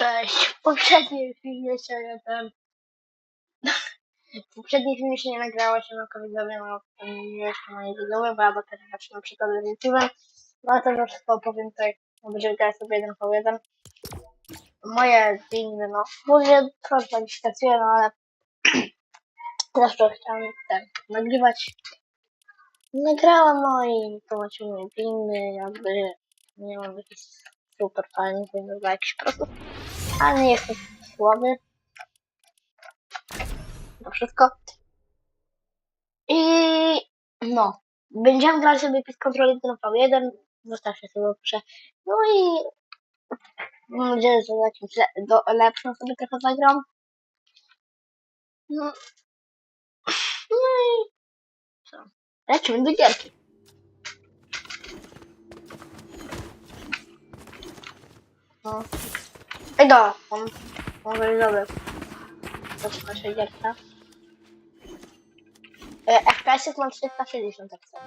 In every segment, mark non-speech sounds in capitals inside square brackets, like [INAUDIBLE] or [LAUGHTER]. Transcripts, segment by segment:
Cześć. W poprzednim filmie się nie ten... W poprzednim filmie się nie nagrało się na widzowie, no to nie jeszcze moje widzowie, bo ja dopiero zaczynam przygodę z YouTube'em. No to już opowiem tutaj, no będziemy grać sobie jeden po jeden. Moje filmy, no, mówię, trochę kwalifikacuję, no ale [CLEARS THROAT] zawsze chciałam ten, nagrywać. Nagrałam no i zobaczył moje filmy, jakby nie mam jakichś super fajnych dla jakichś prostów, ale nie jestem słaby. To wszystko. I no, będziemy grać sobie PIS Control 1 V1, zostawcie sobie proszę. No i mam nadzieję, że jakimś le do, lepszym sobie trochę zagram. No. no i co? Lecimy do gierki. No. Ej, dobra, on, może i dobry. To jest nasza gierka. E, FPS mam 460 tak samo.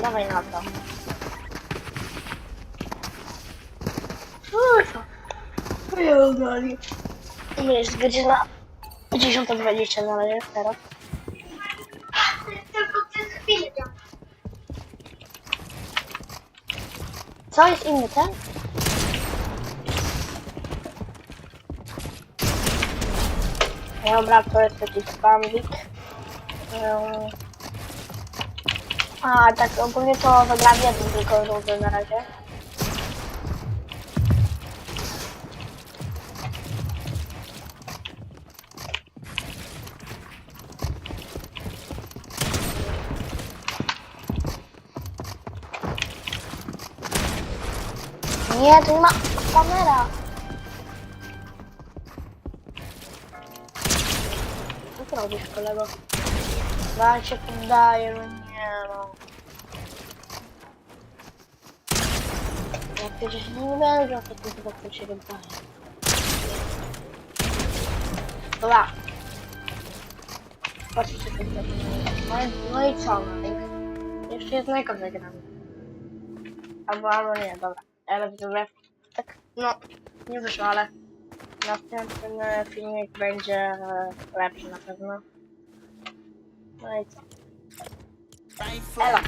Dawaj na to. Kurwa. Wyjadali. Jest godzina 10.20 na razie teraz. Co jest inny ten? Dobra, to jest jakiś bambik. Um, a, tak ogólnie to wygram jedną tylko rundę na razie. Nie, tu nie ma kamera. Co robisz, kolego? Ja się poddaję, no nie no. Ja przecież nie będę, to ty chyba tu się poddaje. Dobra. Patrzcie, co to no, no i co, no jeszcze jednego zagramy. Albo, albo nie, dobra. Ale widzowie, tak, no, nie wyszło, ale następny filmik będzie e, lepszy na pewno. No i co? Elo.